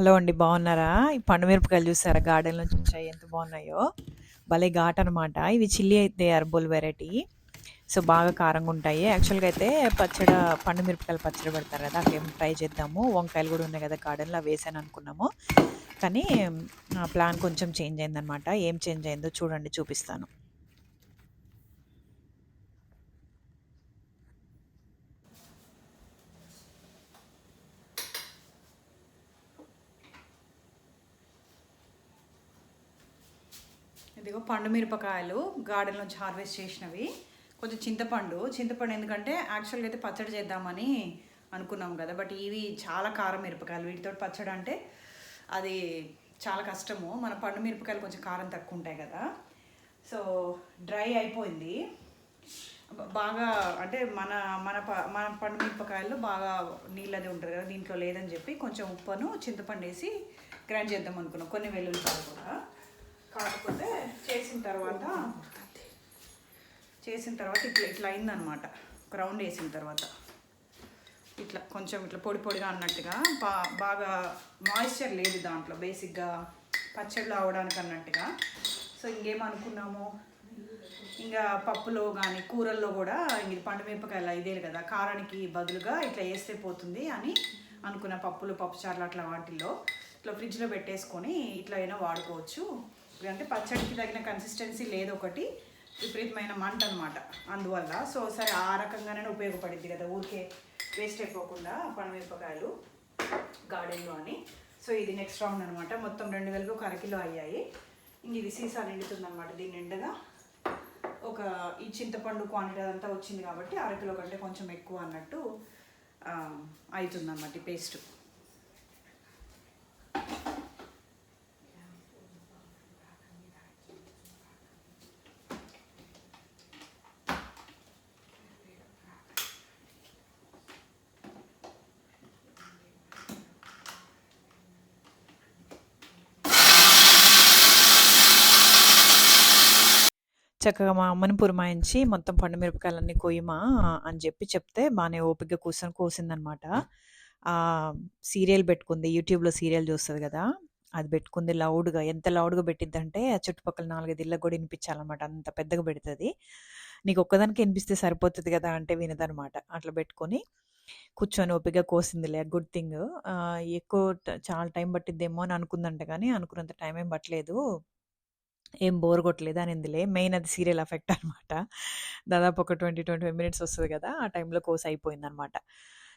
Hello అండి బాగున్నారా? ఈ పండు మిరపకాయలు చూసారా గార్డెన్ నుంచి వచ్చాయి ఎంత బాగున్నాయో. భలే ఘాటనమాట. ఇవి చిల్లీ అయితే అర్బోల్ వెరైటీ. సో, బాగా కారంగా ఉంటాయి యాక్చువల్‌గా అయితే పచ్చడి పండు మిరపకాయలు పచ్చడి పెడతారు కదా! అవేమో ట్రై చేద్దాము. వంకాయలు కూడా ఉన్నాయి కదా గార్డెన్‌లో వేసాను అనుకున్నాము. కానీ ప్లాన్ కొంచెం చేంజ్ అయిందనమాట. ఏం చేంజ్ అయిందో చూడండి చూపిస్తాను. ఇదిగో పండు మిరపకాయలు గార్డెన్ నుంచి హార్వెస్ట్ చేసినవి. కొంచెం చింతపండు. చింతపండు ఎందుకంటే యాక్చువల్గా అయితే పచ్చడి చేద్దామని అనుకున్నాం కదా బట్ ఇవి చాలా కారం మిరపకాయలు. వీటితో పచ్చడి అంటే అది చాలా కష్టము. మన పండు మిరపకాయలు కొంచెం కారం తక్కువ ఉంటాయి కదా. సో డ్రై అయిపోయింది. బాగా అంటే మన మన ప- మన పండు మిరపకాయలు బాగా నీళ్ళది ఉంటుంది కదా దీంట్లో లేదని చెప్పి కొంచెం ఉప్పును చింతపండు వేసి గ్రైండ్ చేద్దాం అనుకున్నాం. కొన్ని వెల్లుల్లిపాయలు కూడా. కాకపోతే చేసిన తర్వాత చేసిన తర్వాత ఇట్లా ఇట్లా అయిందనమాట. గ్రౌండ్ వేసిన తర్వాత. ఇట్లా కొంచెం ఇట్లా పొడి పొడిగా అన్నట్టుగా బా బాగా మాయిశ్చర్ లేదు దాంట్లో బేసిక్గా పచ్చళ్ళు అవడానికి అన్నట్టుగా. సో ఇంకేమనుకున్నాము? ఇంకా పప్పులో కానీ కూరల్లో కూడా ఇది పండుమిరపకాయలు ఇదే కదా. కారానికి బదులుగా ఇట్లా వేస్తే పోతుంది అని అనుకున్న పప్పులు పప్పుచారులు అట్లా వాటిల్లో. ఇట్లా ఫ్రిడ్జ్లో పెట్టేసుకొని ఇట్లా అయినా వాడుకోవచ్చు. అంటే పచ్చడికి తగిన కన్సిస్టెన్సీ లేదు ఒకటి విపరీతమైన మంట అనమాట అందువల్ల సో సరే ఆ రకంగానే ఉపయోగపడింది కదా ఊరికే వేస్ట్ అయిపోకుండా పండు మిరపకాయలు గార్డెన్లో అని. సో ఇది నెక్స్ట్ రౌండ్ అనమాట మొత్తం రెండు వేలకు ఒక అరకిలో అయ్యాయి. ఇంక ఇది సీసా నిండుతుంది అనమాట దీని నిండగా ఒక ఈ చింతపండు క్వాంటిటీ అదంతా వచ్చింది కాబట్టి అరకిలో కంటే కొంచెం ఎక్కువ అన్నట్టు అవుతుంది అన్నమాట ఈ పేస్ట్ చక్కగా మా అమ్మని పురమాయించి మొత్తం పండు మిరపకాయలన్నీ కోయమా అని చెప్పి చెప్తే బాగానే ఓపికగా కూర్చొని కోసిందనమాట. ఆ సీరియల్ పెట్టుకుంది యూట్యూబ్లో సీరియల్ చూస్తుంది కదా అది పెట్టుకుంది లౌడ్గా. ఎంత లౌడ్గా పెట్టిద్దంటే ఆ చుట్టుపక్కల నాలుగైదు ఇళ్ళకి కూడా వినిపించాలన్నమాట. అంత పెద్దగా పెడుతుంది. నీకు ఒక్కదానికి వినిపిస్తే సరిపోతుంది కదా అంటే వినదనమాట. అట్లా పెట్టుకొని కూర్చొని ఓపికగా కోసిందిలే. Good thing. ఎక్కువ చాలా టైం పట్టిద్దేమో అని అనుకుందంట కానీ అనుకున్నంత టైం ఏం పట్టలేదు. ఏం బోర్ కొట్టలేదు అని ఇందులే మెయిన్ అది సీరియల్ ఎఫెక్ట్ అనమాట. దాదాపు ఒక ట్వంటీ ట్వంటీ ఫైవ్ మినిట్స్ వస్తుంది కదా ఆ టైంలో కోస్ అయిపోయింది అనమాట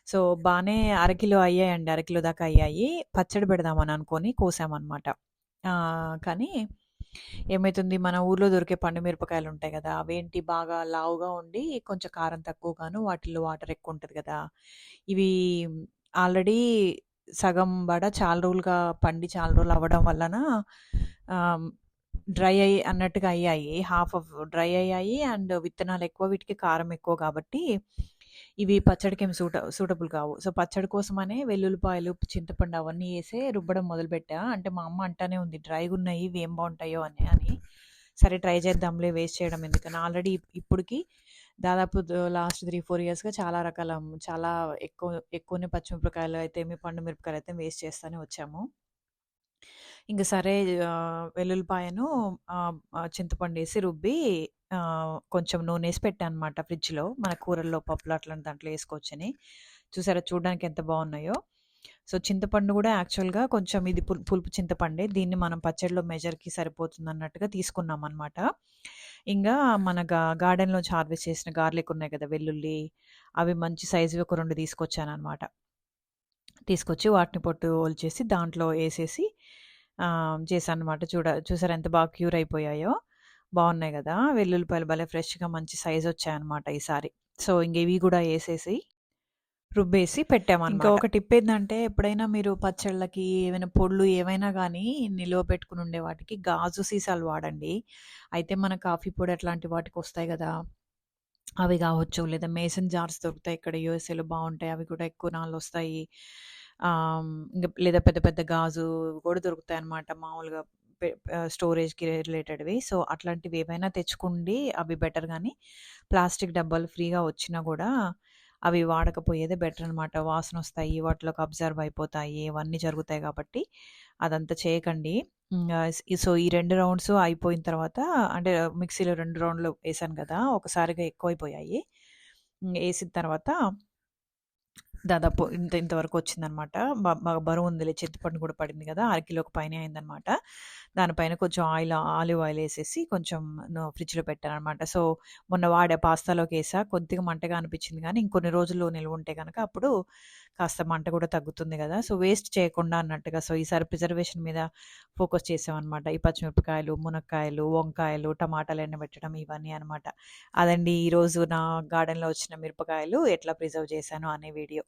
సో బాగానే అరకిలో అయ్యాయండి అరకిలో దాకా అయ్యాయి. పచ్చడి పెడదామని అనుకొని కోసామన్నమాట కానీ ఏమవుతుంది మన ఊర్లో దొరికే పండు మిరపకాయలు ఉంటాయి కదా అవేంటి బాగా లావుగా ఉండి కొంచెం కారం తక్కువగాను వాటిల్లో వాటర్ ఎక్కువ ఉంటుంది కదా. ఇవి ఆల్రెడీ సగం బడ చాలా రోజులుగా పండి చాలా రోజులు అవ్వడం వలన డ్రై అయ్యి అన్నట్టుగా అయ్యాయి. హాఫ్ ఆఫ్ డ్రై అయ్యాయి. అండ్ విత్తనాలు ఎక్కువ వీటికి కారం ఎక్కువ కాబట్టి ఇవి పచ్చడికి ఏమి సూట సూటబుల్ కావు. సో పచ్చడి కోసమనే వెల్లుల్లిపాయలు చింతపండు అవన్నీ వేసి రుబ్బడం మొదలుపెట్టా. అంటే మా అమ్మ అంటానే ఉంది డ్రైగా ఉన్నాయి ఇవి ఏం బాగుంటాయో అని అని. సరే ట్రై చేద్దాంలే వేస్ట్ చేయడం ఎందుకని. ఆల్రెడీ ఇప్పటికి దాదాపు లాస్ట్ త్రీ ఫోర్ ఇయర్స్గా చాలా రకాల చాలా ఎక్కువ ఎక్కువనే పచ్చిమిరపకాయలు అయితే ఏమి పండు మిరపకాయలు అయితే వేస్ట్ చేస్తూనే వచ్చాము. ఇంక సరే వెల్లుల్లిపాయను చింతపండు వేసి రుబ్బి కొంచెం నూనె వేసి పెట్టాను పెట్టానమాట ఫ్రిడ్జ్‌లో. మన కూరల్లో, పప్పులు అట్లాంటి దాంట్లో వేసుకోవచ్చని చూసారా చూడడానికి ఎంత బాగున్నాయో. సో, చింతపండు కూడా యాక్చువల్‌గా కొంచెం ఇది పుల్ పులుపు చింతపండే. దీన్ని మనం పచ్చడిలో మెజర్‌కి సరిపోతుంది అన్నట్టుగా తీసుకున్నామనమాట. ఇంకా మన గా గార్డెన్‌లోంచి హార్వెస్ట్ చేసిన గార్లిక్ ఉన్నాయి కదా! వెల్లుల్లి అవి మంచి సైజువి ఒక రెండు తీసుకొచ్చాను అనమాట తీసుకొచ్చి వాటిని పొట్టు ఓల్చేసి దాంట్లో వేసేసి ఆహ్, చేశాననమాట. చూడ చూసారా ఎంత బాగా క్యూర్ అయిపోయాయో. బాగున్నాయి గదా! వెల్లుల్లిపాయలు భలే ఫ్రెష్‌గా మంచి సైజొచ్చాయనమాట ఈసారి. సో, ఇంక ఇవి గూడా ఏసేసి రుబ్బేసి పెట్టామనమాట. ఇంకా ఒక టిప్ ఏందంటే ఎప్పుడైనా మీరు పచ్చళ్ళకి ఏవైనా పొడులు ఏవైనా గానీ నిలువ పెట్టుకొని ఉండే వాటికి గాజు సీసాలు వాడండి. అయితే మన కాఫీ పొడి అట్లాంటి వాటికొస్తాయి గదా! అవి గావచ్చు లేదా మేసన్ జార్స్ దొరుకుతాయి ఇక్కడ యూఎస్ఏలో బావుంటాయి. అవి కూడా ఎక్కువ నాళ్ళొస్తాయి. ఆహ్, ఇంకా లేదా పెద్ద పెద్ద గాజు కూడా దొరుకుతాయి అన్నమాట మామూలుగా స్టోరేజ్‌కి రిలేటెడ్‌వి. సో, అట్లాంటివి ఏవైనా తెచ్చుకోండి. అవి బెటర్ కానీ ప్లాస్టిక్ డబ్బాలు ఫ్రీగా వచ్చినా కూడా అవి వాడకపోయేదే బెటర్ అనమాట వాసన వస్తాయి వాటిలోకి అబ్జర్వ్ అయిపోతాయి, ఇవన్నీ జరుగుతాయి కాబట్టి అదంతా చేయకండి. సో, ఈ రెండు రౌండ్స్ అయిపోయిన తర్వాత అంటే మిక్సీలో రెండు రౌండ్‌లు వేసాను కదా ఒకసారిగా ఎక్కువైపోయాయి. వేసిన తర్వాత దాదాపు ఇంత ఇంతవరకు వచ్చిందనమాట. బాగా బరువు ఉంది చింతపండు కూడా పడింది కదా అరకిలోకి పైన అయిందనమాట. దానిపైన కొంచెం ఆయిల్ ఆలివ్ ఆయిల్ వేసేసి కొంచెం ఫ్రిడ్జ్లో ఫ్రిడ్జ్‌లో పెట్టాననమాట. సో, మొన్న వాడే పాస్తాలోకి వేసా కొద్దిగా మంటగా అనిపించింది కానీ ఇంకొన్ని రోజులు నిల్వుంటే కనుక అప్పుడు కాస్త మంట కూడా తగ్గుతుంది కదా సో, వేస్ట్ చేయకుండా అన్నట్టుగా సో, ఈసారి ప్రిజర్వేషన్ మీద ఫోకస్ చేసామన్నమాట ఈ పచ్చిమిరపకాయలు, మునక్కాయలు, వంకాయలు, టమాటాలు ఎండబెట్టడం ఇవన్నీ అనమాట. అదండి ఈరోజు నా గార్డెన్‌లో వచ్చిన మిరపకాయలు ఎట్లా ప్రిజర్వ్ చేశాను అనే వీడియో.